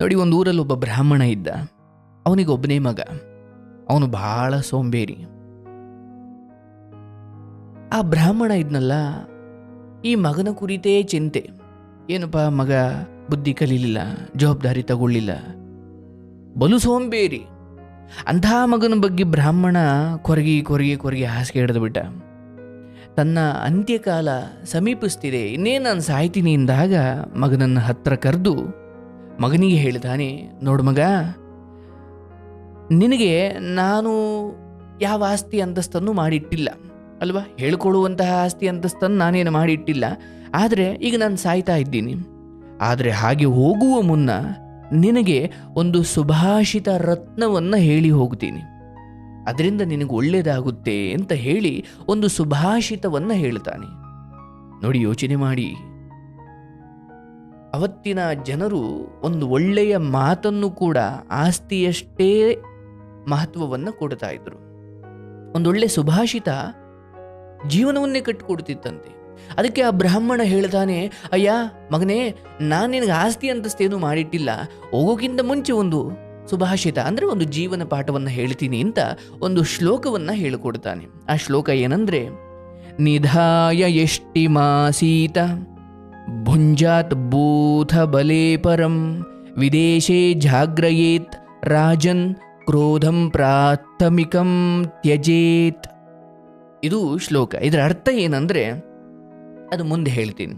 ನೋಡಿ, ಒಂದು ಊರಲ್ಲಿ ಒಬ್ಬ ಬ್ರಾಹ್ಮಣ ಇದ್ದ. ಅವನಿಗೆ ಒಬ್ಬನೇ ಮಗ. ಅವನು ಬಹಳ ಸೋಂಬೇರಿ. ಆ ಬ್ರಾಹ್ಮಣ ಇದ್ನಲ್ಲ, ಈ ಮಗನ ಕುರಿತೇ ಚಿಂತೆ. ಏನಪ್ಪ ಮಗ, ಬುದ್ಧಿ ಕಲೀಲಿಲ್ಲ, ಜವಾಬ್ದಾರಿ ತಗೊಳ್ಳಿಲ್ಲ. ಬಲು ಸೋಂಬೇರಿ. ಅಂಥ ಮಗನ ಬಗ್ಗೆ ಬ್ರಾಹ್ಮಣ ಕೊರಗಿ ಕೊರಗಿ ಕೊರಗಿ ಹಾಸಿಗೆ ಹಿಡಿದು ಬಿಟ್ಟ. ತನ್ನ ಅಂತ್ಯಕಾಲ ಸಮೀಪಿಸ್ತಿದೆ. ಇನ್ನೇನು ನಾನು ಸಾಯ್ತೀನಿ ಎಂದಾಗ ಮಗನನ್ನು ಹತ್ರ ಕರೆದು ಮಗನಿಗೆ ಹೇಳಿದಾನೆ, ನೋಡು ಮಗ, ನಿನಗೆ ನಾನು ಯಾವ ಆಸ್ತಿ ಅಂತಸ್ತನ್ನು ಮಾಡಿಟ್ಟಿಲ್ಲ. ಅಲ್ವಾ? ಹೇಳ್ಕೊಳ್ಳುವಂತಹ ಆಸ್ತಿ ಅಂತಸ್ತನ್ನು ನಾನೇನು ಮಾಡಿಟ್ಟಿಲ್ಲ. ಆದರೆ ಈಗ ನಾನು ಸಾಯ್ತಾ ಇದ್ದೀನಿ. ಆದರೆ ಹಾಗೆ ಹೋಗುವ ಮುನ್ನ ನಿನಗೆ ಒಂದು ಸುಭಾಷಿತ ರತ್ನವನ್ನು ಹೇಳಿ ಹೋಗ್ತೀನಿ. ಅದರಿಂದ ನಿನಗೆ ಒಳ್ಳೆಯದಾಗುತ್ತೆ ಅಂತ ಹೇಳಿ ಒಂದು ಸುಭಾಷಿತವನ್ನು ಹೇಳ್ತಾನೆ. ನೋಡಿ ಯೋಚನೆ ಮಾಡಿ. ಅವತ್ತಿನ ಜನರು ಒಂದು ಒಳ್ಳೆಯ ಮಾತನ್ನು ಕೂಡ ಆಸ್ತಿಯಷ್ಟೇ ಮಹತ್ವವನ್ನು ಕೊಡ್ತಾ ಇದ್ರು. ಒಂದೊಳ್ಳೆ ಸುಭಾಷಿತ ಜೀವನವನ್ನೇ ಕಟ್ಟಿಕೊಡ್ತಿತ್ತಂತೆ ಅದಕ್ಕೆ ಆ ಬ್ರಾಹ್ಮಣ ಹೇಳ್ತಾನೆ, ಅಯ್ಯ, ಮಗನೇ, ನಾನು ನಿನಗೆ ಆಸ್ತಿ ಅಂತಸ್ತೇನು ಮಾಡಿಟ್ಟಿಲ್ಲ. ಹೋಗೋಕ್ಕಿಂತ ಮುಂಚೆ ಒಂದು ಸುಭಾಷಿತ ಅಂದರೆ ಒಂದು ಜೀವನ ಪಾಠವನ್ನು ಹೇಳ್ತೀನಿ ಅಂತ ಒಂದು ಶ್ಲೋಕವನ್ನು ಹೇಳಿಕೊಡ್ತಾನೆ. ಆ ಶ್ಲೋಕ ಏನಂದರೆ, ನಿಧಾಯ ಎಷ್ಟಿಮಾಸೀತ ಭುಂಜಾತ್ ಭೂಥ ಬಲೇ ಪರಂ ವಿದೇಶೇ ಜಾಗ್ರಯೇತ್ ರಾಜನ್ ಕ್ರೋಧಂ ಪ್ರಾಥಮಿಕಂ ತ್ಯಜೇತ್ ಇದು ಶ್ಲೋಕ. ಇದರ ಅರ್ಥ ಏನಂದರೆ ಅದು ಮುಂದೆ ಹೇಳ್ತೀನಿ.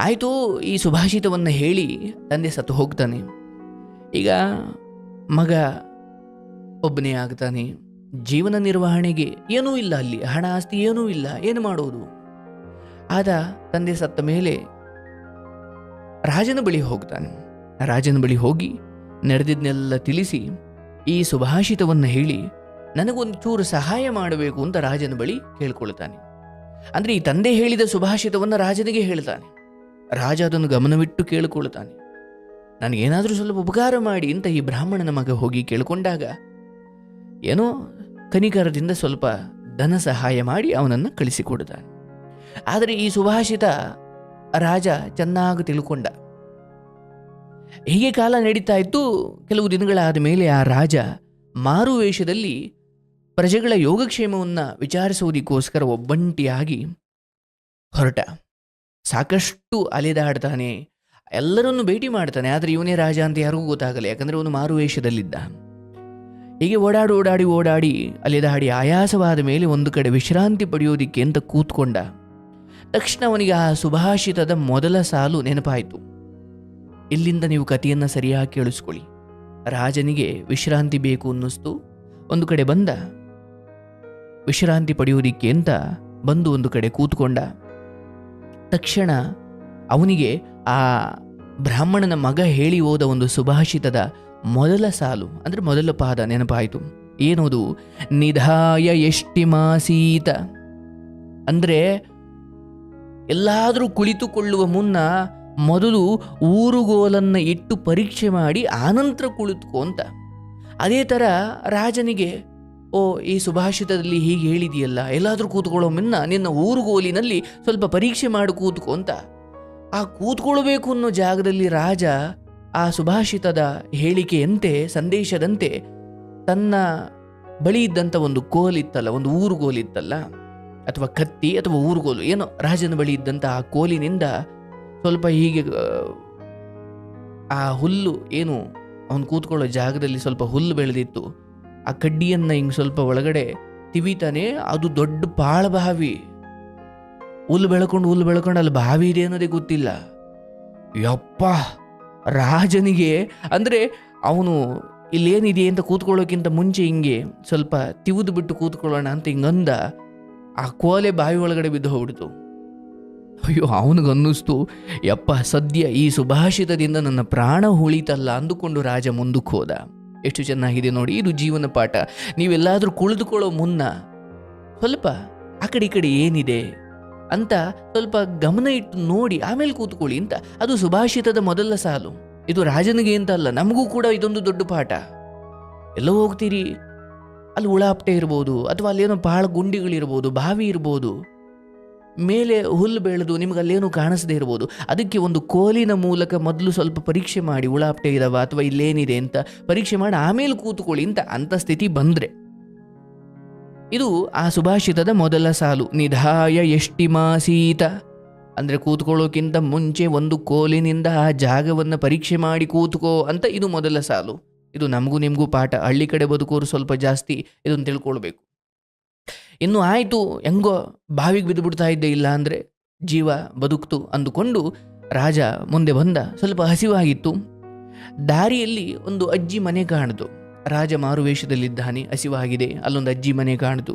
ಆಯಿತು, ಈ ಸುಭಾಷಿತವನ್ನು ಹೇಳಿ ತಂದೆ ಸತ್ತು ಹೋಗ್ತಾನೆ. ಈಗ ಮಗ ಒಬ್ಬನೇ ಆಗ್ತಾನೆ. ಜೀವನ ನಿರ್ವಹಣೆಗೆ ಏನೂ ಇಲ್ಲ ಅಲ್ಲಿ. ಹಣ ಆಸ್ತಿ ಏನೂ ಇಲ್ಲ. ಏನು ಮಾಡೋದು? ಆದ ತಂದೆ ಸತ್ತ ಮೇಲೆ ರಾಜನ ಬಳಿ ಹೋಗ್ತಾನೆ. ರಾಜನ ಬಳಿ ಹೋಗಿ ನಡೆದಿದ್ದನ್ನೆಲ್ಲ ತಿಳಿಸಿ ಈ ಸುಭಾಷಿತವನ್ನು ಹೇಳಿ ನನಗೊಂದು ಚೂರು ಸಹಾಯ ಮಾಡಬೇಕು ಅಂತ ರಾಜನ ಬಳಿ ಕೇಳ್ಕೊಳ್ತಾನೆ. ಅಂದರೆ ಈ ತಂದೆ ಹೇಳಿದ ಸುಭಾಷಿತವನ್ನು ರಾಜನಿಗೆ ಹೇಳ್ತಾನೆ. ರಾಜ ಅದನ್ನು ಗಮನವಿಟ್ಟು ಕೇಳಿಕೊಳ್ತಾನೆ. ನನಗೇನಾದರೂ ಸ್ವಲ್ಪ ಉಪಕಾರ ಮಾಡಿ ಅಂತ ಈ ಬ್ರಾಹ್ಮಣನ ಮಗ ಹೋಗಿ ಕೇಳಿಕೊಂಡಾಗ, ಏನೋ ಕನಿಕರದಿಂದ ಸ್ವಲ್ಪ ಧನ ಸಹಾಯ ಮಾಡಿ ಅವನನ್ನು ಕಳಿಸಿಕೊಡ್ತಾನೆ. ಆದರೆ ಈ ಸುಭಾಷಿತ ರಾಜ ಚೆನ್ನಾಗಿ ತಿಳ್ಕೊಂಡ. ಹೀಗೆ ಕಾಲ ನಡೀತಾ ಇತ್ತು ಕೆಲವು ದಿನಗಳಾದ ಮೇಲೆ ಆ ರಾಜ ಮಾರುವೇಷದಲ್ಲಿ ಪ್ರಜೆಗಳ ಯೋಗಕ್ಷೇಮವನ್ನು ವಿಚಾರಿಸುವುದಕ್ಕೋಸ್ಕರ ಒಬ್ಬಂಟಿಯಾಗಿ ಹೊರಟ. ಸಾಕಷ್ಟು ಅಲೆದಾಡ್ತಾನೆ, ಎಲ್ಲರನ್ನು ಭೇಟಿ ಮಾಡ್ತಾನೆ, ಆದರೆ ಇವನೇ ರಾಜ ಅಂತ ಯಾರಿಗೂ ಗೊತ್ತಾಗಲ್ಲ, ಯಾಕಂದರೆ ಅವನು ಮಾರುವೇಷದಲ್ಲಿದ್ದ ಹೀಗೆ ಓಡಾಡಿ ಓಡಾಡಿ ಓಡಾಡಿ ಅಲೆದಾಡಿ ಆಯಾಸವಾದ ಮೇಲೆ ಒಂದು ಕಡೆ ವಿಶ್ರಾಂತಿ ಪಡೆಯೋದಿಕ್ಕೆ ಅಂತ ಕೂತ್ಕೊಂಡ. ತಕ್ಷಣ ಅವನಿಗೆ ಆ ಸುಭಾಷಿತದ ಮೊದಲ ಸಾಲು ನೆನಪಾಯಿತು. ಇಲ್ಲಿಂದ ನೀವು ಕಥೆಯನ್ನು ಸರಿಯಾಗಿ ಕೇಳಿಸ್ಕೊಳ್ಳಿ. ರಾಜನಿಗೆ ವಿಶ್ರಾಂತಿ ಬೇಕು ಅನ್ನಿಸ್ತು. ಒಂದು ಕಡೆ ಬಂದ. ವಿಶ್ರಾಂತಿ ಪಡೆಯುವುದಕ್ಕೆ ಅಂತ ಬಂದು ಒಂದು ಕಡೆ ಕೂತ್ಕೊಂಡ. ತಕ್ಷಣ ಅವನಿಗೆ ಆ ಬ್ರಾಹ್ಮಣನ ಮಗ ಹೇಳಿ ಹೋದ ಒಂದು ಸುಭಾಷಿತದ ಮೊದಲ ಸಾಲು, ಅಂದ್ರೆ ಮೊದಲ ಪಾದ ನೆನಪಾಯಿತು. ಏನೋದು? ನಿಧಾಯ ಎಷ್ಟಿಮಾಸೀತ. ಅಂದ್ರೆ ಎಲ್ಲಾದರೂ ಕುಳಿತುಕೊಳ್ಳುವ ಮುನ್ನ ಮೊದಲು ಊರುಗೋಲನ್ನು ಇಟ್ಟು ಪರೀಕ್ಷೆ ಮಾಡಿ ಆನಂತರ ಕುಳಿತುಕೋ ಅಂತ. ಅದೇ ಥರ ರಾಜನಿಗೆ, ಓ, ಈ ಸುಭಾಷಿತದಲ್ಲಿ ಹೀಗೆ ಹೇಳಿದೆಯಲ್ಲ, ಎಲ್ಲಾದರೂ ಕೂತ್ಕೊಳ್ಳೋ ಮುನ್ನ ನಿನ್ನ ಊರುಗೋಲಿನಲ್ಲಿ ಸ್ವಲ್ಪ ಪರೀಕ್ಷೆ ಮಾಡಿ ಕೂತ್ಕೋ ಅಂತ. ಆ ಕೂತ್ಕೊಳ್ಬೇಕು ಅನ್ನೋ ಜಾಗದಲ್ಲಿ ರಾಜ ಆ ಸುಭಾಷಿತದ ಹೇಳಿಕೆಯಂತೆ, ಸಂದೇಶದಂತೆ ತನ್ನ ಬಳಿ ಇದ್ದಂಥ ಒಂದು ಕೋಲಿತ್ತಲ್ಲ ಒಂದು ಊರುಗೋಲಿತ್ತಲ್ಲ ಅಥವಾ ಕತ್ತಿ ಅಥವಾ ಊರುಗೋಲು ಏನೋ ರಾಜನ ಬಳಿ ಇದ್ದಂಥ ಆ ಕೋಲಿನಿಂದ ಸ್ವಲ್ಪ ಹೀಗೆ ಆ, ಆ ಹುಲ್ಲು ಏನು ಅವನು ಕೂತ್ಕೊಳ್ಳೋ ಜಾಗದಲ್ಲಿ ಸ್ವಲ್ಪ ಹುಲ್ಲು ಬೆಳೆದಿತ್ತು. ಆ ಕಡ್ಡಿಯನ್ನು ಹಿಂಗೆ ಸ್ವಲ್ಪ ಒಳಗಡೆ ತಿವಿತಾನೆ ಅದು ದೊಡ್ಡ ಪಾಳ ಬಾವಿ. ಹುಲ್ಲು ಬೆಳ್ಕೊಂಡು ಹುಲ್ಲು ಬೆಳ್ಕೊಂಡು ಅಲ್ಲಿ ಬಾವಿ ಇದೆ ಅನ್ನೋದೇ ಗೊತ್ತಿಲ್ಲ. ಯಪ್ಪ ರಾಜನಿಗೆ ಅಂದ್ರೆ ಅವನು ಇಲ್ಲೇನಿದೆ ಅಂತ ಕೂತ್ಕೊಳ್ಳೋಕ್ಕಿಂತ ಮುಂಚೆ ಹಿಂಗೆ ಸ್ವಲ್ಪ ತಿವಿದು ಬಿಟ್ಟು ಕೂತ್ಕೊಳ್ಳೋಣ ಅಂತ ಹಿಂಗಂದ ಆ ಕೋಲೆ ಬಾವಿ ಒಳಗಡೆ ಬಿದ್ದು ಹೋಗ್ಬಿಡ್ತು. ಅಯ್ಯೋ, ಅವನಿಗನ್ನಿಸ್ತು, ಯಪ್ಪ, ಸದ್ಯ ಈ ಸುಭಾಷಿತದಿಂದ ನನ್ನ ಪ್ರಾಣ ಉಳಿತಲ್ಲ ಅಂದುಕೊಂಡು ರಾಜ ಮುಂದಕ್ಕೆ ಹೋದ. ಎಷ್ಟು ಚೆನ್ನಾಗಿದೆ ನೋಡಿ, ಇದು ಜೀವನ ಪಾಠ. ನೀವೆಲ್ಲಾದರೂ ಕುಳಿತುಕೊಳ್ಳೋ ಮುನ್ನ ಸ್ವಲ್ಪ ಆ ಕಡೆ ಈ ಕಡೆ ಏನಿದೆ ಅಂತ ಸ್ವಲ್ಪ ಗಮನ ಇಟ್ಟು ನೋಡಿ, ಆಮೇಲೆ ಕೂತ್ಕೊಳ್ಳಿ ಅಂತ. ಅದು ಸುಭಾಷಿತದ ಮೊದಲ ಸಾಲು. ಇದು ರಾಜನಿಗೆ ಅಂತ ಅಲ್ಲ, ನಮಗೂ ಕೂಡ ಇದೊಂದು ದೊಡ್ಡ ಪಾಠ. ಎಲ್ಲೋ ಹೋಗ್ತೀರಿ. ಅಲ್ಲಿ ಉಳಾಪ್ಟೆ ಇರ್ಬೋದು ಅಥವಾ ಅಲ್ಲೇನೋ ಬಹಳ ಗುಂಡಿಗಳಿರ್ಬೋದು, ಬಾವಿ ಇರ್ಬೋದು, ಮೇಲೆ ಹುಲ್ಲು ಬೆಳೆದು ನಿಮ್ಗೆ ಅಲ್ಲೇನು ಕಾಣಿಸದೇ ಇರ್ಬೋದು. ಅದಕ್ಕೆ ಒಂದು ಕೋಲಿನ ಮೂಲಕ ಮೊದಲು ಸ್ವಲ್ಪ ಪರೀಕ್ಷೆ ಮಾಡಿ ಉಳಾಪ್ಟೆ ಇದಾವ ಅಥವಾ ಇಲ್ಲೇನಿದೆ ಅಂತ ಪರೀಕ್ಷೆ ಮಾಡಿ ಆಮೇಲೆ ಕೂತ್ಕೊಳ್ಳಿ ಅಂತ ಅಂಥ ಸ್ಥಿತಿ ಬಂದರೆ. ಇದು ಆ ಸುಭಾಷಿತದ ಮೊದಲ ಸಾಲು. ನಿಧಾಯ ಎಷ್ಟಿಮಾಸೀತ. ಅಂದರೆ ಕೂತ್ಕೊಳ್ಳೋಕ್ಕಿಂತ ಮುಂಚೆ ಒಂದು ಕೋಲಿನಿಂದ ಆ ಜಾಗವನ್ನು ಪರೀಕ್ಷೆ ಮಾಡಿ ಕೂತ್ಕೋ ಅಂತ ಇದು ಮೊದಲ ಸಾಲು. ಇದು ನಮಗೂ ನಿಮಗೂ ಪಾಠ. ಹಳ್ಳಿ ಕಡೆ ಬದುಕೋರು ಸ್ವಲ್ಪ ಜಾಸ್ತಿ ಇದನ್ನು ತಿಳ್ಕೊಳ್ಬೇಕು. ಇನ್ನು ಆಯಿತು, ಹೆಂಗೋ ಬಾವಿಗೆ ಬಿದ್ದು ಬಿಡ್ತಾ ಇದ್ದೆ ಇಲ್ಲ ಅಂದರೆ ಜೀವ ಬದುಕ್ತು ಅಂದುಕೊಂಡು ರಾಜ ಮುಂದೆ ಬಂದ. ಸ್ವಲ್ಪ ಹಸಿವಾಗಿತ್ತು. ದಾರಿಯಲ್ಲಿ ಒಂದು ಅಜ್ಜಿ ಮನೆ ಕಾಣಿತು ರಾಜ ಮಾರುವೇಷದಲ್ಲಿದ್ದಾನೆ, ಹಸಿವಾಗಿದೆ. ಅಲ್ಲೊಂದು ಅಜ್ಜಿ ಮನೆ ಕಾಣಿತು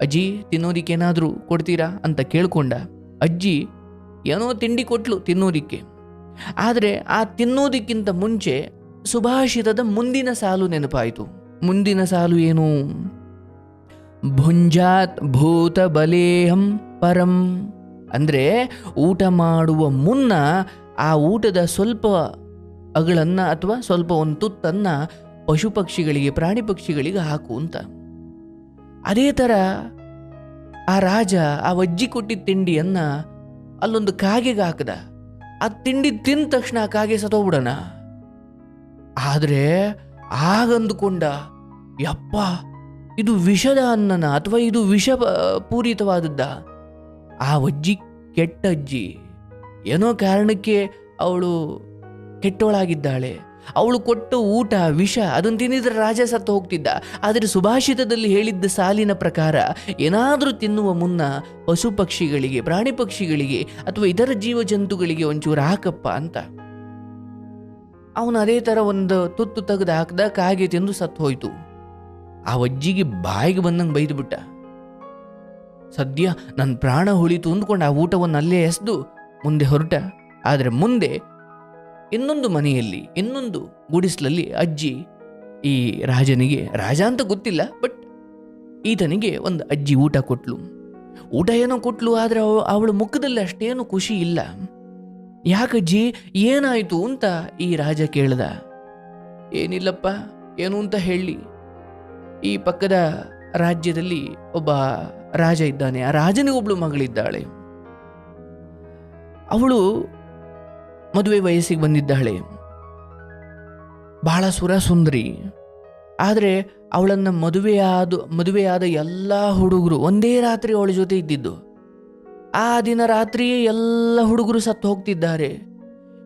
ಅಜ್ಜಿ, ತಿನ್ನೋದಿಕ್ಕೇನಾದರೂ ಕೊಡ್ತೀರಾ ಅಂತ ಕೇಳ್ಕೊಂಡ. ಅಜ್ಜಿ, ಏನೋ ತಿಂಡಿ ಕೊಟ್ಲು ತಿನ್ನೋದಿಕ್ಕೆ. ಆದರೆ ಆ ತಿನ್ನೋದಕ್ಕಿಂತ ಮುಂಚೆ ಸುಭಾಷಿತದ ಮುಂದಿನ ಸಾಲು ನೆನಪಾಯಿತು. ಮುಂದಿನ ಸಾಲು ಏನು? ಭುಂಜಾತ್ ಭೂತ ಬಲೇಹಂ ಪರಂ. ಅಂದರೆ ಊಟ ಮಾಡುವ ಮುನ್ನ ಆ ಊಟದ ಸ್ವಲ್ಪ ಅಗಳನ್ನು ಅಥವಾ ಸ್ವಲ್ಪ ಒಂದು ತುತ್ತನ್ನು ಪಶು ಪಕ್ಷಿಗಳಿಗೆ ಪ್ರಾಣಿ ಪಕ್ಷಿಗಳಿಗೆ ಹಾಕು ಅಂತ. ಅದೇ ಥರ ಆ ರಾಜ ಆ ವಜ್ಜಿ ಕೊಟ್ಟಿದ್ದ ತಿಂಡಿಯನ್ನು ಅಲ್ಲೊಂದು ಕಾಗೆಗೆ ಹಾಕ್ದ. ಆ ತಿಂಡಿ ತಿಂದ ತಕ್ಷಣ ಆ ಕಾಗೆ ಸತ್ತೋಗ್ಬಿಡಣ. ಆದರೆ ಆಗಂದುಕೊಂಡ ಯಪ್ಪ, ಇದು ವಿಷದ ಅನ್ನನ ಅಥವಾ ಇದು ವಿಷ ಪೂರಿತವಾದದ್ದ ಆ ಅಜ್ಜಿ ಕೆಟ್ಟ ಅಜ್ಜಿ. ಏನೋ ಕಾರಣಕ್ಕೆ ಅವಳು ಕೆಟ್ಟವಳಾಗಿದ್ದಾಳೆ. ಅವಳು ಕೊಟ್ಟ ಊಟ, ವಿಷ ಅದನ್ನು ತಿಂದಿದ್ರೆ ರಾಜ ಸತ್ತು ಹೋಗ್ತಿದ್ದ. ಆದರೆ ಸುಭಾಷಿತದಲ್ಲಿ ಹೇಳಿದ್ದ ಸಾಲಿನ ಪ್ರಕಾರ ಏನಾದರೂ ತಿನ್ನುವ ಮುನ್ನ ಪಶು ಪಕ್ಷಿಗಳಿಗೆ ಪ್ರಾಣಿ ಪಕ್ಷಿಗಳಿಗೆ ಅಥವಾ ಇತರ ಜೀವ ಜಂತುಗಳಿಗೆ ಒಂಚೂರು ಹಾಕಪ್ಪ ಅಂತ. ಅವನು ಅದೇ ಥರ ಒಂದು ತುತ್ತು ತೆಗೆದು ಹಾಕ್ದ ಕಾಗೆ ತಿಂದು ಸತ್ತು ಹೋಯಿತು. ಆ ಅಜ್ಜಿಗೆ ಬಾಯಿಗೆ ಬಂದಂಗೆ ಬೈದ್ಬಿಟ್ಟ. ಸದ್ಯ ನನ್ನ ಪ್ರಾಣ ಉಳಿತು ಅಂದ್ಕೊಂಡು ಆ ಊಟವನ್ನು ಅಲ್ಲೇ ಎಸ್ದು ಮುಂದೆ ಹೊರಟ. ಆದರೆ ಮುಂದೆ ಇನ್ನೊಂದು ಮನೆಯಲ್ಲಿ, ಇನ್ನೊಂದು ಗುಡಿಸ್ಲಲ್ಲಿ ಅಜ್ಜಿ, ಈ ರಾಜನಿಗೆ ರಾಜ ಅಂತ ಗೊತ್ತಿಲ್ಲ, ಬಟ್ ಈತನಿಗೆ ಒಂದು ಅಜ್ಜಿ ಊಟ ಕೊಟ್ಲು. ಊಟ ಏನೋ ಕೊಟ್ಲು, ಆದರೆ ಅವಳ ಮುಖದಲ್ಲಿ ಅಷ್ಟೇನು ಖುಷಿ ಇಲ್ಲ. ಯಾಕಜ್ಜಿ ಏನಾಯಿತು ಅಂತ ಈ ರಾಜ ಕೇಳ್ದ. ಏನಿಲ್ಲಪ್ಪ, ಏನು ಅಂತ ಹೇಳಿ. ಈ ಪಕ್ಕದ ರಾಜ್ಯದಲ್ಲಿ ಒಬ್ಬ ರಾಜ ಇದ್ದಾನೆ. ಆ ರಾಜನಿಗೆ ಒಬ್ಳು ಮಗಳಿದ್ದಾಳೆ. ಅವಳು ಮದುವೆ ವಯಸ್ಸಿಗೆ ಬಂದಿದ್ದಾಳೆ. ಬಹಳ ಸುರ ಸುಂದರಿ ಆದರೆ ಅವಳನ್ನು ಮದುವೆಯಾದ ಮದುವೆಯಾದ ಎಲ್ಲ ಹುಡುಗರು ಒಂದೇ ರಾತ್ರಿ ಅವಳ ಜೊತೆ ಇದ್ದಿದ್ದು. ಆ ದಿನ ರಾತ್ರಿಯೇ ಎಲ್ಲ ಹುಡುಗರು ಸತ್ತು ಹೋಗ್ತಿದ್ದಾರೆ.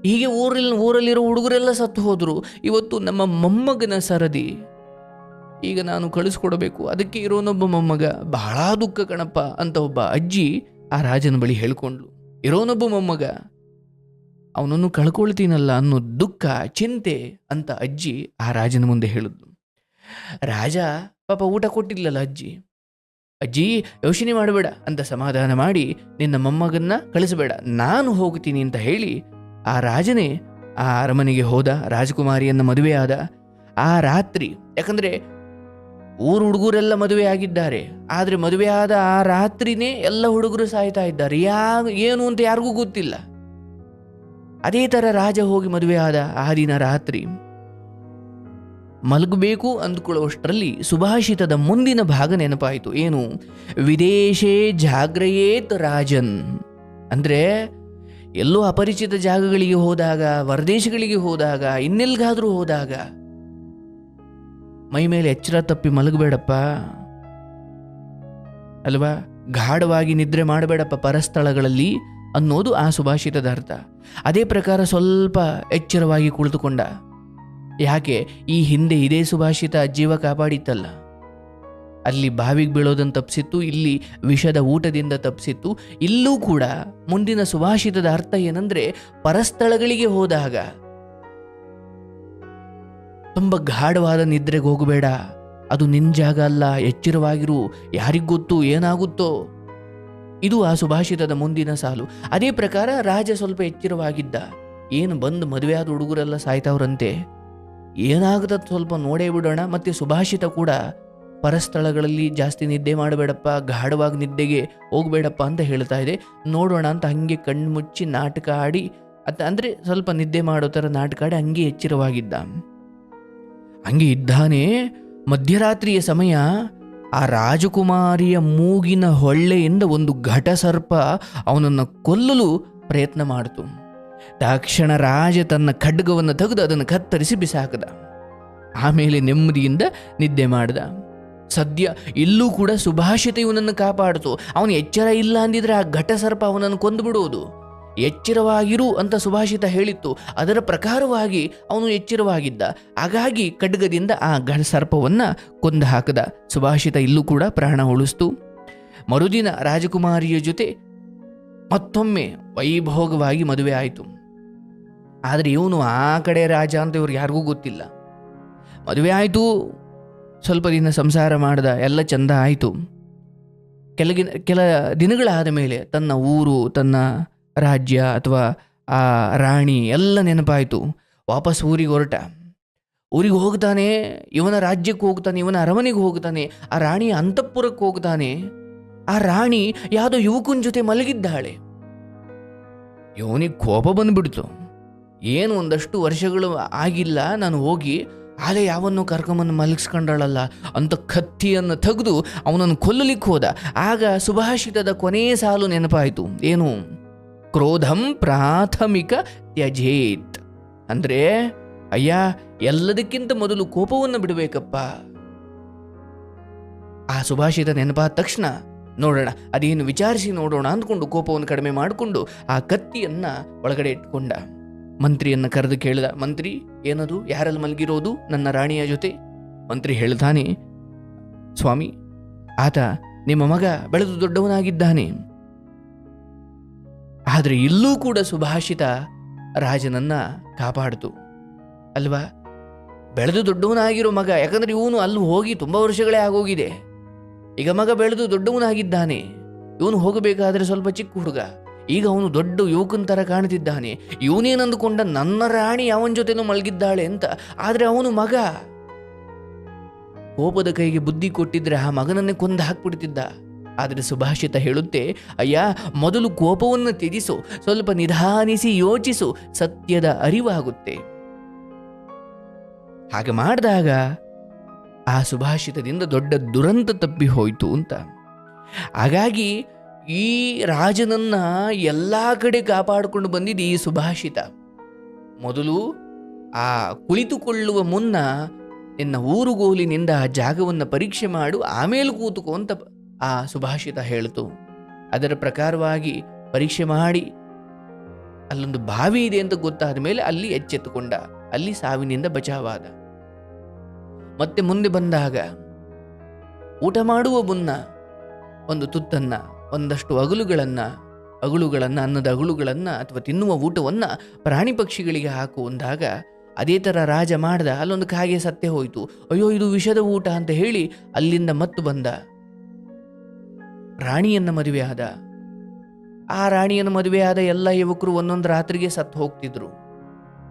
ಹೀಗೆ ಊರಲ್ಲಿ ಊರಲ್ಲಿರೋ ಹುಡುಗರೆಲ್ಲ ಸತ್ತು ಹೋದರು. ಇವತ್ತು ನಮ್ಮ ಮೊಮ್ಮಗನ ಸರದಿ. ಈಗ ನಾನು ಕಳಿಸ್ಕೊಡಬೇಕು. ಅದಕ್ಕೆ ಇರೋನೊಬ್ಬ ಮೊಮ್ಮಗ. ಬಹಳ ದುಃಖ ಕಣಪ್ಪ ಅಂತ ಒಬ್ಬ ಅಜ್ಜಿ ಆ ರಾಜನ ಬಳಿ ಹೇಳ್ಕೊಂಡ್ಲು ಇರೋನೊಬ್ಬ ಮೊಮ್ಮಗ, ಅವನನ್ನು ಕಳ್ಕೊಳ್ತೀನಲ್ಲ ಅನ್ನೋ ದುಃಖ, ಚಿಂತೆ ಅಂತ ಅಜ್ಜಿ ಆ ರಾಜನ ಮುಂದೆ ಹೇಳಿದ್ಲು. ರಾಜ, ಪಾಪ ಊಟ ಕೊಟ್ಟಿಲ್ಲಲ್ಲ ಅಜ್ಜಿ. ಅಜ್ಜಿ, ಯೋಚನೆ ಮಾಡಬೇಡ ಅಂತ ಸಮಾಧಾನ ಮಾಡಿ ನಿನ್ನ ಮೊಮ್ಮಗನ್ನ ಕಳಿಸಬೇಡ, ನಾನು ಹೋಗ್ತೀನಿ ಅಂತ ಹೇಳಿ ಆ ರಾಜನೇ ಆ ಅರಮನೆಗೆ ಹೋದ, ರಾಜಕುಮಾರಿಯನ್ನ ಮದುವೆಯಾದ ಆ ರಾತ್ರಿ, ಯಾಕಂದರೆ ಊರು ಹುಡುಗರೆಲ್ಲ ಮದುವೆ ಆಗಿದ್ದಾರೆ, ಆದರೆ ಮದುವೆಯಾದ ಆ ರಾತ್ರಿನೇ ಎಲ್ಲ ಹುಡುಗರು ಸಾಯ್ತಾ ಇದ್ದಾರೆ, ಯಾ, ಏನು ಅಂತ ಯಾರಿಗೂ ಗೊತ್ತಿಲ್ಲ. ಅದೇ ಥರ ರಾಜ ಹೋಗಿ ಮದುವೆ ಆದ ಆ ದಿನ ರಾತ್ರಿ. ಮಲಗಬೇಕು ಅಂದ್ಕೊಳ್ಳುವಷ್ಟರಲ್ಲಿ ಸುಭಾಷಿತದ ಮುಂದಿನ ಭಾಗ ನೆನಪಾಯಿತು. ಏನು? ವಿದೇಶೇ ಜಾಗ್ರಯೇತ್ ರಾಜನ್. ಅಂದರೆ ಎಲ್ಲೋ ಅಪರಿಚಿತ ಜಾಗಗಳಿಗೆ ಹೋದಾಗ ವರದೇಶಗಳಿಗೆ ಹೋದಾಗ, ಇನ್ನೆಲ್ಗಾದರೂ ಹೋದಾಗ ಮೈ ಮೇಲೆ ಎಚ್ಚರ ತಪ್ಪಿ ಮಲಗಬೇಡಪ್ಪ. ಅಲ್ವಾ? ಗಾಢವಾಗಿ ನಿದ್ರೆ ಮಾಡಬೇಡಪ್ಪ ಪರಸ್ಥಳಗಳಲ್ಲಿ ಅನ್ನೋದು ಆ ಸುಭಾಷಿತದ ಅರ್ಥ. ಅದೇ ಪ್ರಕಾರ ಸ್ವಲ್ಪ ಎಚ್ಚರವಾಗಿ ಕುಳಿತುಕೊಂಡ. ಯಾಕೆ ಈ ಹಿಂದೆ ಇದೇ ಸುಭಾಷಿತ ಜೀವ ಕಾಪಾಡಿತ್ತಲ್ಲ. ಅಲ್ಲಿ ಬಾವಿಗೆ ಬೀಳೋದನ್ನು ತಪ್ಪಿಸಿತ್ತು ಇಲ್ಲಿ ವಿಷದ ಊಟದಿಂದ ತಪ್ಪಿಸಿತ್ತು ಇಲ್ಲೂ ಕೂಡ ಮುಂದಿನ ಸುಭಾಷಿತದ ಅರ್ಥ ಏನಂದ್ರೆ ಪರಸ್ಥಳಗಳಿಗೆ ಹೋದಾಗ ತುಂಬ ಗಾಢವಾದ ನಿದ್ರೆಗೆ ಹೋಗಬೇಡ. ಅದು ನಿನ್ನ ಜಾಗ ಅಲ್ಲ, ಎಚ್ಚರವಾಗಿರು ಯಾರಿಗೊತ್ತು ಏನಾಗುತ್ತೋ. ಇದು ಆ ಸುಭಾಷಿತದ ಮುಂದಿನ ಸಾಲು. ಅದೇ ಪ್ರಕಾರ ರಾಜ ಸ್ವಲ್ಪ ಎಚ್ಚರವಾಗಿದ್ದ. ಏನು ಬಂದು ಮದುವೆಯಾದ ಹುಡುಗರೆಲ್ಲ ಸಾಯ್ತಾವ್ರಂತೆ. ಏನಾಗುತ್ತ ಸ್ವಲ್ಪ ನೋಡೇ ಬಿಡೋಣ, ಮತ್ತು ಸುಭಾಷಿತ ಕೂಡ ಪರಸ್ಥಳಗಳಲ್ಲಿ ಜಾಸ್ತಿ ನಿದ್ದೆ ಮಾಡಬೇಡಪ್ಪ, ಗಾಢವಾಗಿ ನಿದ್ದೆಗೆ ಹೋಗಬೇಡಪ್ಪ ಅಂತ ಹೇಳ್ತಾ ಇದೆ. ನೋಡೋಣ ಅಂತ ಹಾಗೆ ಕಣ್ಣು ಮುಚ್ಚಿ ನಾಟಕ ಆಡಿ ಅತ್ತ ಅಂದರೆ ಸ್ವಲ್ಪ ನಿದ್ದೆ ಮಾಡೋ ಥರ ನಾಟಕ ಆಡಿ ಹಂಗೆ ಎಚ್ಚರವಾಗಿದ್ದ. ಹಂಗೆ ಇದ್ದಾನೆ. ಮಧ್ಯರಾತ್ರಿಯ ಸಮಯ, ಆ ರಾಜಕುಮಾರಿಯ ಮೂಗಿನ ಹೊಳ್ಳೆಯಿಂದ ಒಂದು ಘಟಸರ್ಪ ಅವನನ್ನು ಕೊಲ್ಲಲು ಪ್ರಯತ್ನ ಮಾಡಿತು. ತಕ್ಷಣ ರಾಜ ತನ್ನ ಖಡ್ಗವನ್ನು ತೆಗೆದು ಅದನ್ನು ಕತ್ತರಿಸಿ ಬಿಸಾಕದ. ಆಮೇಲೆ ನೆಮ್ಮದಿಯಿಂದ ನಿದ್ದೆ ಮಾಡಿದ. ಸದ್ಯ ಇಲ್ಲೂ ಕೂಡ ಸುಭಾಷಿತ ಇವನನ್ನು ಕಾಪಾಡಿತು. ಅವನು ಎಚ್ಚರ ಇಲ್ಲ ಅಂದಿದ್ರೆ ಆ ಘಟಸರ್ಪ ಅವನನ್ನು ಕೊಂದು ಬಿಡುವುದು. ಎಚ್ಚರವಾಗಿರು ಅಂತ ಸುಭಾಷಿತ ಹೇಳಿತ್ತು. ಅದರ ಪ್ರಕಾರವಾಗಿ ಅವನು ಎಚ್ಚರವಾಗಿದ್ದ. ಹಾಗಾಗಿ ಖಡ್ಗದಿಂದ ಆ ಘಟ ಸರ್ಪವನ್ನು ಕೊಂದು ಹಾಕದ. ಸುಭಾಷಿತ ಇಲ್ಲೂ ಕೂಡ ಪ್ರಾಣ ಉಳಿಸ್ತು. ಮರುದಿನ ರಾಜಕುಮಾರಿಯ ಜೊತೆ ಮತ್ತೊಮ್ಮೆ ವೈಭೋಗವಾಗಿ ಮದುವೆ ಆಯಿತು. ಆದರೆ ಇವನು ಆ ಕಡೆ ರಾಜ ಅಂತ ಇವ್ರಿಗೆ ಯಾರಿಗೂ ಗೊತ್ತಿಲ್ಲ. ಮದುವೆ ಆಯಿತು, ಸ್ವಲ್ಪ ದಿನ ಸಂಸಾರ ಮಾಡ್ದ, ಎಲ್ಲ ಚಂದ ಆಯಿತು. ಕೆಲಗಿನ ಕೆಲ ದಿನಗಳಾದ ಮೇಲೆ ತನ್ನ ಊರು, ತನ್ನ ರಾಜ್ಯ ಅಥವಾ ಆ ರಾಣಿ ಎಲ್ಲ ನೆನಪಾಯಿತು. ವಾಪಸ್ ಊರಿಗೆ ಹೊರಟ. ಊರಿಗೆ ಹೋಗ್ತಾನೆ, ಇವನ ರಾಜ್ಯಕ್ಕೆ ಹೋಗ್ತಾನೆ, ಇವನ ಅರಮನೆಗೆ ಹೋಗ್ತಾನೆ, ಆ ರಾಣಿ ಅಂತಃಪುರಕ್ಕೆ ಹೋಗ್ತಾನೆ. ಆ ರಾಣಿ ಯಾವುದೋ ಯುವಕನ ಜೊತೆ ಮಲಗಿದ್ದಾಳೆ. ಇವನಿಗೆ ಕೋಪ ಬಂದ್ಬಿಡ್ತು. ಏನು ಒಂದಷ್ಟು ವರ್ಷಗಳು ಆಗಿಲ್ಲ, ನಾನು ಹೋಗಿ ಆಲೆ ಯಾವನ್ನು ಕರ್ಕೊಂಬಂದು ಮಲಗಿಸ್ಕೊಂಡಳಲ್ಲ. ಅಂತ ಕತ್ತಿಯನ್ನು ತೆಗೆದು ಅವನನ್ನು ಕೊಲ್ಲಲಿಕ್ಕೆ ಹೋದ. ಆಗ ಸುಭಾಷಿತದ ಕೊನೆಯ ಸಾಲು ನೆನಪಾಯಿತು. ಏನು? ಕ್ರೋಧಂ ಪ್ರಾಥಮಿಕ ತ್ಯಜೇತ್. ಅಂದರೆ, ಅಯ್ಯ, ಎಲ್ಲದಕ್ಕಿಂತ ಮೊದಲು ಕೋಪವನ್ನು ಬಿಡಬೇಕಪ್ಪ. ಆ ಸುಭಾಷಿತ ನೆನಪಾದ ತಕ್ಷಣ, ನೋಡೋಣ, ಅದೇನು ವಿಚಾರಿಸಿ ನೋಡೋಣ ಅಂದ್ಕೊಂಡು ಕೋಪವನ್ನು ಕಡಿಮೆ ಮಾಡಿಕೊಂಡು ಆ ಕತ್ತಿಯನ್ನು ಒಳಗಡೆ ಇಟ್ಕೊಂಡ. ಮಂತ್ರಿಯನ್ನ ಕರೆದು ಕೇಳಿದ, ಮಂತ್ರಿ, ಏನದು? ಯಾರಲ್ಲಿ ಮಲಗಿರೋದು? ನನ್ನ ರಾಣಿಯ ಜೊತೆ? ಮಂತ್ರಿ ಹೇಳ್ತಾನೆ ಸ್ವಾಮಿ, ಆತ ನಿಮ್ಮ ಮಗ ಬೆಳೆದು ದೊಡ್ಡವನಾಗಿದ್ದಾನೆ. ಆದರೆ ಇಲ್ಲೂ ಕೂಡ ಸುಭಾಷಿತ ರಾಜನನ್ನ ಕಾಪಾಡಿತು. ಅಲ್ವಾ? ಬೆಳೆದು ದೊಡ್ಡವನಾಗಿರೋ ಮಗ, ಯಾಕಂದ್ರೆ ಇವನು ಅಲ್ಲಿ ಹೋಗಿ ತುಂಬ ವರ್ಷಗಳೇ ಆಗೋಗಿದೆ. ಈಗ ಮಗ ಬೆಳೆದು ದೊಡ್ಡವನಾಗಿದ್ದಾನೆ. ಇವನು ಹೋಗಬೇಕಾದ್ರೆ ಸ್ವಲ್ಪ ಚಿಕ್ಕ ಹುಡುಗ. ಈಗ ಅವನು ದೊಡ್ಡ ಯುವಕನ ಥರ ಕಾಣ್ತಿದ್ದಾನೆ. ಇವನೇನಂದುಕೊಂಡ ನನ್ನ ರಾಣಿ ಅವನ ಜೊತೆನೂ ಮಲಗಿದ್ದಾಳೆ ಅಂತ. ಆದರೆ ಅವನು ಮಗ. ಕೋಪದ ಕೈಗೆ ಬುದ್ಧಿ ಕೊಟ್ಟಿದ್ರೆ ಆ ಮಗನನ್ನೇ ಕೊಂದು ಹಾಕ್ಬಿಡ್ತಿದ್ದ. ಆದರೆ ಸುಭಾಷಿತ ಹೇಳುತ್ತೆ, ಅಯ್ಯ, ಮೊದಲು ಕೋಪವನ್ನು ತ್ಯಜಿಸು, ಸ್ವಲ್ಪ ನಿಧಾನಿಸಿ ಯೋಚಿಸು, ಸತ್ಯದ ಅರಿವಾಗುತ್ತೆ. ಹಾಗೆ ಮಾಡಿದಾಗ ಆ ಸುಭಾಷಿತದಿಂದ ದೊಡ್ಡ ದುರಂತ ತಪ್ಪಿ ಹೋಯಿತು ಅಂತ. ಹಾಗಾಗಿ ಈ ರಾಜನನ್ನ ಎಲ್ಲ ಕಡೆ ಕಾಪಾಡಿಕೊಂಡು ಬಂದಿದ್ದು ಈ ಸುಭಾಷಿತ. ಮೊದಲು ಆ ಕುಳಿತುಕೊಳ್ಳುವ ಮುನ್ನ ನಿನ್ನ ಊರುಗೋಲಿನಿಂದ ಆ ಜಾಗವನ್ನು ಪರೀಕ್ಷೆ ಮಾಡು, ಆಮೇಲೆ ಕೂತುಕೋ ಅಂತ ಆ ಸುಭಾಷಿತ ಹೇಳ್ತು. ಅದರ ಪ್ರಕಾರವಾಗಿ ಪರೀಕ್ಷೆ ಮಾಡಿ, ಅಲ್ಲೊಂದು ಬಾವಿ ಇದೆ ಅಂತ ಗೊತ್ತಾದ ಮೇಲೆ ಅಲ್ಲಿ ಎಚ್ಚೆತ್ತುಕೊಂಡ, ಅಲ್ಲಿ ಸಾವಿನಿಂದ ಬಚಾವಾದ. ಮತ್ತೆ ಮುಂದೆ ಬಂದಾಗ ಊಟ ಮಾಡುವ ಮುನ್ನ ಒಂದು ತುತ್ತನ್ನ ಒಂದಷ್ಟು ಅಗಲುಗಳನ್ನು ಅಗಲುಗಳನ್ನು ಅನ್ನದ ಅಗಲುಗಳನ್ನು ಅಥವಾ ತಿನ್ನುವ ಊಟವನ್ನು ಪ್ರಾಣಿ ಪಕ್ಷಿಗಳಿಗೆ ಹಾಕು ಅಂದಾಗ ಅದೇ ಥರ ರಾಜ ಮಾಡ್ದ ಅಲ್ಲೊಂದು ಕಾಗೆ ಸತ್ಯ ಹೋಯಿತು. ಅಯ್ಯೋ, ಇದು ವಿಷದ ಊಟ ಅಂತ ಹೇಳಿ ಅಲ್ಲಿಂದ ಮತ್ತು ಬಂದ. ರಾಣಿಯನ್ನ ಮದುವೆ ಆದ. ಆ ರಾಣಿಯನ್ನು ಆದ ಎಲ್ಲ ಯುವಕರು ಒಂದೊಂದು ರಾತ್ರಿಗೆ ಸತ್ತು ಹೋಗ್ತಿದ್ರು.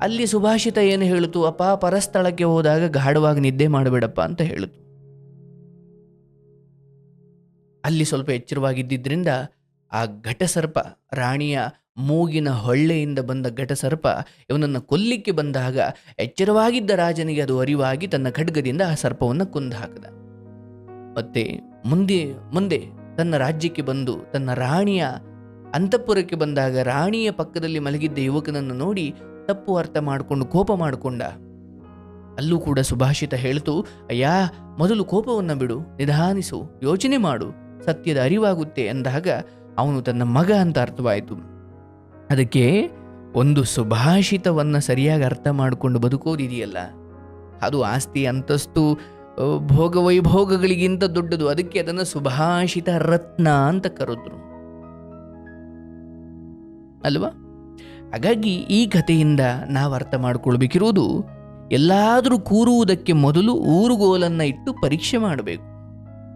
ಅಲ್ಲಿ ಸುಭಾಷಿತ ಏನು ಹೇಳಿತು? ಅಪ್ಪ, ಪರಸ್ಥಳಕ್ಕೆ ಹೋದಾಗ ಗಾಢವಾಗಿ ನಿದ್ದೆ ಮಾಡಬೇಡಪ್ಪ ಅಂತ ಹೇಳಿತು. ಅಲ್ಲಿ ಸ್ವಲ್ಪ ಎಚ್ಚರವಾಗಿದ್ದರಿಂದ ಆ ಘಟಸರ್ಪ, ರಾಣಿಯ ಮೂಗಿನ ಹೊಳ್ಳೆಯಿಂದ ಬಂದ ಘಟಸರ್ಪ ಇವನನ್ನು ಕೊಲ್ಲಿಕ್ಕೆ ಬಂದಾಗ ಎಚ್ಚರವಾಗಿದ್ದ ರಾಜನಿಗೆ ಅದು ಅರಿವಾಗಿ ತನ್ನ ಖಡ್ಗದಿಂದ ಆ ಸರ್ಪವನ್ನು ಕೊಂದು ಹಾಕಿದ. ಮತ್ತೆ ಮುಂದೆ ಮುಂದೆ ತನ್ನ ರಾಜ್ಯಕ್ಕೆ ಬಂದು ತನ್ನ ರಾಣಿಯ ಅಂತಃಪುರಕ್ಕೆ ಬಂದಾಗ ರಾಣಿಯ ಪಕ್ಕದಲ್ಲಿ ಮಲಗಿದ್ದ ಯುವಕನನ್ನು ನೋಡಿ ತಪ್ಪು ಅರ್ಥ ಮಾಡಿಕೊಂಡು ಕೋಪ ಮಾಡಿಕೊಂಡ. ಅಲ್ಲೂ ಕೂಡ ಸುಭಾಷಿತ ಹೇಳ್ತು, ಅಯ್ಯ, ಮೊದಲು ಕೋಪವನ್ನು ಬಿಡು, ನಿಧಾನಿಸು, ಯೋಚನೆ ಮಾಡು. ಸತ್ಯದ ಅರಿವಾಗುತ್ತೆ ಅಂದಾಗ ಅವನು ತನ್ನ ಮಗ ಅಂತ ಅರ್ಥವಾಯಿತು. ಅದಕ್ಕೆ ಒಂದು ಸುಭಾಷಿತವನ್ನು ಸರಿಯಾಗಿ ಅರ್ಥ ಮಾಡಿಕೊಂಡು ಬದುಕೋದಿದೆಯಲ್ಲ? ಅದು ಆಸ್ತಿ, ಅಂತಸ್ತು ಭೋಗವೈಭೋಗಗಳಿಗಿಂತ ಭೋಗ ವೈಭೋಗಗಳಿಗಿಂತ ದೊಡ್ಡದು. ಅದಕ್ಕೆ ಅದನ್ನು ಸುಭಾಷಿತ ರತ್ನ ಅಂತ ಕರೆದ್ರು. ಅಲ್ವಾ? ಹಾಗಾಗಿ ಈ ಕಥೆಯಿಂದ ನಾವು ಅರ್ಥ ಮಾಡ್ಕೊಳ್ಬೇಕಿರುವುದು ಎಲ್ಲಾದರೂ ಕೂರುವುದಕ್ಕೆ ಮೊದಲು ಊರುಗೋಲನ್ನು ಇಟ್ಟು ಪರೀಕ್ಷೆ ಮಾಡಬೇಕು.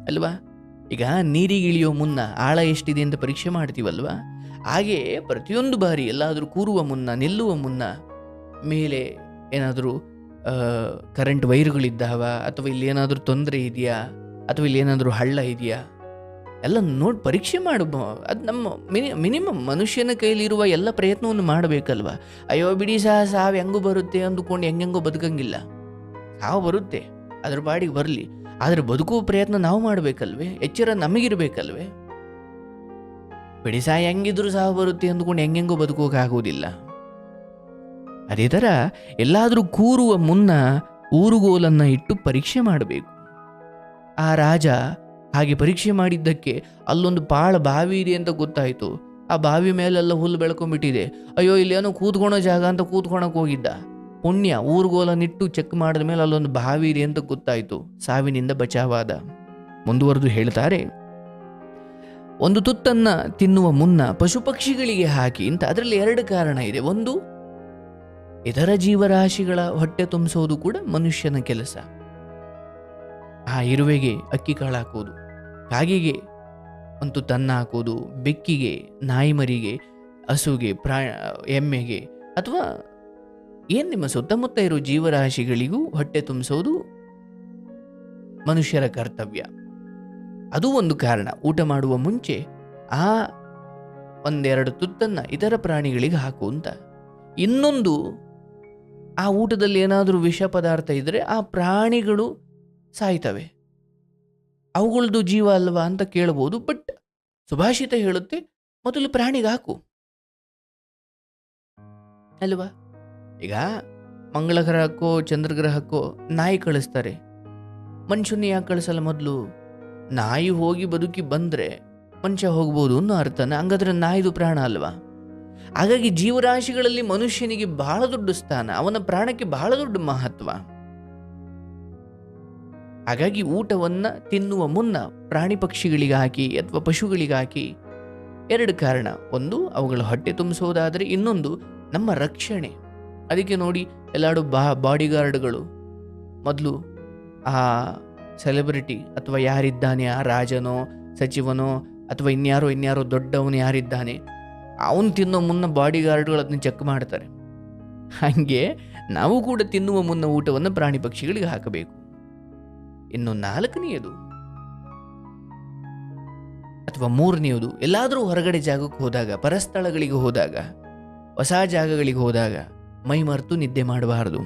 ಅಲ್ವಾ? ಈಗ ನೀರಿಗಿಳಿಯೋ ಮುನ್ನ ಆಳ ಎಷ್ಟಿದೆ ಅಂತ ಪರೀಕ್ಷೆ ಮಾಡ್ತೀವಲ್ವಾ? ಹಾಗೆಯೇ ಪ್ರತಿಯೊಂದು ಬಾರಿ ಎಲ್ಲಾದರೂ ಕೂರುವ ಮುನ್ನ, ನಿಲ್ಲುವ ಮುನ್ನ ಮೇಲೆ ಏನಾದರೂ ಕರೆಂಟ್ ವೈರ್ಗಳಿದ್ದಾವ ಅಥವಾ ಇಲ್ಲಿ ಏನಾದರೂ ತೊಂದರೆ ಇದೆಯಾ? ಅಥವಾ ಇಲ್ಲಿ ಏನಾದರೂ ಹಳ್ಳ ಇದೆಯಾ? ಎಲ್ಲ ನೋಡಿ ಪರೀಕ್ಷೆ ಮಾಡು ಅದು ನಮ್ಮ ಮಿನಿ, ಮಿನಿಮಮ್ ಮನುಷ್ಯನ ಕೈಲಿರುವ ಎಲ್ಲ ಪ್ರಯತ್ನವನ್ನು ಮಾಡಬೇಕಲ್ವ? ಅಯ್ಯೋ ಬಿಡಿ ಸಹ ಸಾವು ಹೆಂಗೂ ಬರುತ್ತೆ ಅಂದುಕೊಂಡು ಹೆಂಗೆಂಗೋ ಬದುಕಂಗಿಲ್ಲ. ಸಾವು ಬರುತ್ತೆ, ಅದ್ರ ಬಾಡಿಗೆ ಬರಲಿ. ಆದರೆ ಬದುಕುವ ಪ್ರಯತ್ನ ನಾವು ಮಾಡಬೇಕಲ್ವೇ? ಎಚ್ಚರ ನಮಗಿರಬೇಕಲ್ವೇ? ಬಿಡಿಸಾಯ ಹೆಂಗಿದ್ರು ಸಹ ಬರುತ್ತೆ ಅಂದ್ಕೊಂಡು ಹೆಂಗೆಂಗೋ ಬದುಕೋಕ್ಕಾಗೋದಿಲ್ಲ ಅದೇ ಥರ ಎಲ್ಲಾದರೂ ಕೂರುವ ಮುನ್ನ ಊರುಗೋಲನ್ನು ಇಟ್ಟು ಪರೀಕ್ಷೆ ಮಾಡಬೇಕು. ಆ ರಾಜ ಹಾಗೆ ಪರೀಕ್ಷೆ ಮಾಡಿದ್ದಕ್ಕೆ ಅಲ್ಲೊಂದು ಪಾಳ ಬಾವಿ ಇದೆ ಅಂತ ಗೊತ್ತಾಯಿತು. ಆ ಬಾವಿ ಮೇಲೆಲ್ಲ ಹುಲ್ಲು ಬೆಳ್ಕೊಂಡ್ಬಿಟ್ಟಿದೆ. ಅಯ್ಯೋ, ಇಲ್ಲೇನೋ ಕೂತ್ಕೊಳೋ ಜಾಗ ಅಂತ ಕೂತ್ಕೊಳಕ್ಕೆ ಹೋಗಿದ್ದ. ಪುಣ್ಯ ಊರುಗೋಲನ್ನಿಟ್ಟು ಚೆಕ್ ಮಾಡಿದ ಮೇಲೆ ಅಲ್ಲೊಂದು ಬಾವಿ ಇದೆ ಅಂತ ಗೊತ್ತಾಯಿತು. ಸಾವಿನಿಂದ ಬಚಾವಾದ. ಮುಂದುವರೆದು ಹೇಳ್ತಾರೆ, ಒಂದು ತುತ್ತನ್ನ ತಿನ್ನುವ ಮುನ್ನ ಪಶು ಪಕ್ಷಿಗಳಿಗೆ ಹಾಕಿ, ಅಂತ ಅದರಲ್ಲಿ ಎರಡು ಕಾರಣ ಇದೆ. ಒಂದು, ಇತರ ಜೀವರಾಶಿಗಳ ಹೊಟ್ಟೆ ತುಂಬಿಸೋದು ಕೂಡ ಮನುಷ್ಯನ ಕೆಲಸ. ಆ ಇರುವೆಗೆ ಅಕ್ಕಿ ಕಾಳು ಹಾಕೋದು ಕಾಗೆಗೆ ಒಂದು ತನ್ನ ಹಾಕೋದು, ಬೆಕ್ಕಿಗೆ, ನಾಯಿಮರಿಗೆ, ಹಸುಗೆ ಪ್ರಾ ಎಮ್ಮೆಗೆ ಅಥವಾ ಏನು ನಿಮ್ಮ ಸುತ್ತಮುತ್ತ ಇರೋ ಜೀವರಾಶಿಗಳಿಗೂ ಹೊಟ್ಟೆ ತುಂಬಿಸೋದು ಮನುಷ್ಯರ ಕರ್ತವ್ಯ. ಅದು ಒಂದು ಕಾರಣ. ಊಟ ಮಾಡುವ ಮುಂಚೆ ಆ ಒಂದೆರಡು ತುತ್ತನ್ನು ಇತರ ಪ್ರಾಣಿಗಳಿಗೆ ಹಾಕು ಅಂತ. ಇನ್ನೊಂದು, ಆ ಊಟದಲ್ಲಿ ಏನಾದರೂ ವಿಷ ಪದಾರ್ಥ ಇದ್ದರೆ ಆ ಪ್ರಾಣಿಗಳು ಸಾಯ್ತವೆ. ಅವುಗಳದ್ದು ಜೀವ ಅಲ್ವಾ ಅಂತ ಕೇಳಬಹುದು ಬಟ್ ಸುಭಾಷಿತ ಹೇಳುತ್ತೆ, ಮೊದಲು ಪ್ರಾಣಿಗೆ ಹಾಕು. ಅಲ್ವಾ? ಈಗ ಮಂಗಳ ಗ್ರಹಕ್ಕೋ ಚಂದ್ರಗ್ರಹಕ್ಕೋ ನಾಯಿ ಕಳಿಸ್ತಾರೆ. ಮನುಷ್ಯನ ಯಾಕೆ ಕಳಿಸಲ್ಲ ಮೊದಲು? ನಾಯಿ ಹೋಗಿ ಬದುಕಿ ಬಂದರೆ ಮನುಷ್ಯ ಹೋಗ್ಬೋದು ಅನ್ನೋ ಅರ್ಥನ ಹಂಗಾದ್ರೆ ನಾಯಿದು ಪ್ರಾಣ ಅಲ್ವಾ? ಹಾಗಾಗಿ ಜೀವರಾಶಿಗಳಲ್ಲಿ ಮನುಷ್ಯನಿಗೆ ಬಹಳ ದೊಡ್ಡ ಸ್ಥಾನ, ಅವನ ಪ್ರಾಣಕ್ಕೆ ಬಹಳ ದೊಡ್ಡ ಮಹತ್ವ. ಹಾಗಾಗಿ ಊಟವನ್ನು ತಿನ್ನುವ ಮುನ್ನ ಪ್ರಾಣಿ ಪಕ್ಷಿಗಳಿಗೆ ಹಾಕಿ ಅಥವಾ ಪಶುಗಳಿಗಾಕಿ ಎರಡು ಕಾರಣ. ಒಂದು, ಅವುಗಳ ಹೊಟ್ಟೆ ತುಂಬಿಸೋದಾದರೆ ಇನ್ನೊಂದು, ನಮ್ಮ ರಕ್ಷಣೆ. ಅದಕ್ಕೆ ನೋಡಿ ಎಲ್ಲಾಡು ಬಾ, ಬಾಡಿಗಾರ್ಡ್ಗಳು. ಮೊದಲು ಆ ಸೆಲೆಬ್ರಿಟಿ ಅಥವಾ ಯಾರಿದ್ದಾನೆ, ಆ ರಾಜನೋ, ಸಚಿವನೋ ಅಥವಾ ಇನ್ಯಾರೋ ಇನ್ಯಾರೋ ದೊಡ್ಡವನು ಯಾರಿದ್ದಾನೆ, ಅವನು ತಿನ್ನೋ ಮುನ್ನ ಬಾಡಿಗಾರ್ಡ್ಗಳು ಅದನ್ನ ಚೆಕ್ ಮಾಡ್ತಾರೆ. ಹಾಗೆ ನಾವು ಕೂಡ ತಿನ್ನುವ ಮುನ್ನ ಊಟವನ್ನು ಪ್ರಾಣಿ ಪಕ್ಷಿಗಳಿಗೆ ಹಾಕಬೇಕು. ಇನ್ನು ನಾಲ್ಕನೆಯದು. ಅಥವಾ ಮೂರನೆಯದು, ಎಲ್ಲಾದರೂ ಹೊರಗಡೆ ಜಾಗಕ್ಕೆ ಹೋದಾಗ, ಪರಸ್ಥಳಗಳಿಗೆ ಹೋದಾಗ, ಹೊಸ ಜಾಗಗಳಿಗೆ ಹೋದಾಗ ಮೈ ಮರೆತು ನಿದ್ದೆ ಮಾಡಬಾರದು.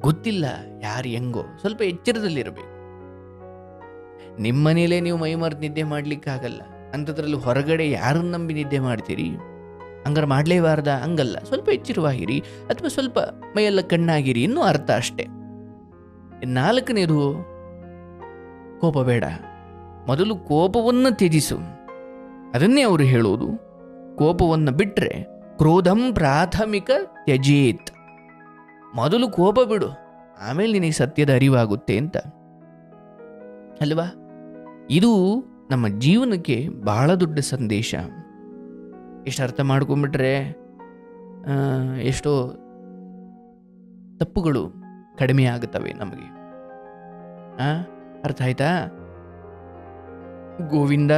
ಗೊತ್ತಿಲ್ಲ ಯಾರು ಹೆಂಗೋ, ಸ್ವಲ್ಪ ಎಚ್ಚರದಲ್ಲಿರಬೇಕು. ನಿಮ್ಮನೇಲೇ ನೀವು ಮೈ ಮರೆತು ನಿದ್ದೆ ಮಾಡ್ಲಿಕ್ಕಾಗಲ್ಲ ಅಂಥದ್ರಲ್ಲಿ ಹೊರಗಡೆ ಯಾರನ್ನು ನಂಬಿ ನಿದ್ದೆ ಮಾಡ್ತೀರಿ? ಹಂಗಾರೆ ಮಾಡಲೇಬಾರ್ದ? ಹಂಗಲ್ಲ. ಸ್ವಲ್ಪ ಎಚ್ಚರವಾಗಿರಿ, ಅಥವಾ ಸ್ವಲ್ಪ ಮೈಯೆಲ್ಲ ಕಣ್ಣಾಗಿರಿ ಇನ್ನೂ ಅರ್ಥ ಅಷ್ಟೇ. ನಾಲ್ಕನೇದು, ಕೋಪ ಬೇಡ. ಮೊದಲು ಕೋಪವನ್ನು ತ್ಯಜಿಸು. ಅದನ್ನೇ ಅವರು ಹೇಳೋದು. ಕೋಪವನ್ನು ಬಿಟ್ಟರೆ ಕ್ರೋಧಂ ಪ್ರಾಥಮಿಕ ತ್ಯಜೇತ್. ಮೊದಲು ಕೋಪ ಬಿಡು, ಆಮೇಲೆ ನಿನಗೆ ಸತ್ಯದ ಅರಿವಾಗುತ್ತೆ ಅಂತ. ಅಲ್ವಾ? ಇದು ನಮ್ಮ ಜೀವನಕ್ಕೆ ಬಹಳ ದೊಡ್ಡ ಸಂದೇಶ. ಎಷ್ಟು ಅರ್ಥ ಮಾಡ್ಕೊಂಬಿಟ್ರೆ ಎಷ್ಟೋ ತಪ್ಪುಗಳು ಕಡಿಮೆ ಆಗುತ್ತವೆ ನಮಗೆ. ಅರ್ಥ ಆಯ್ತಾ? ಗೋವಿಂದ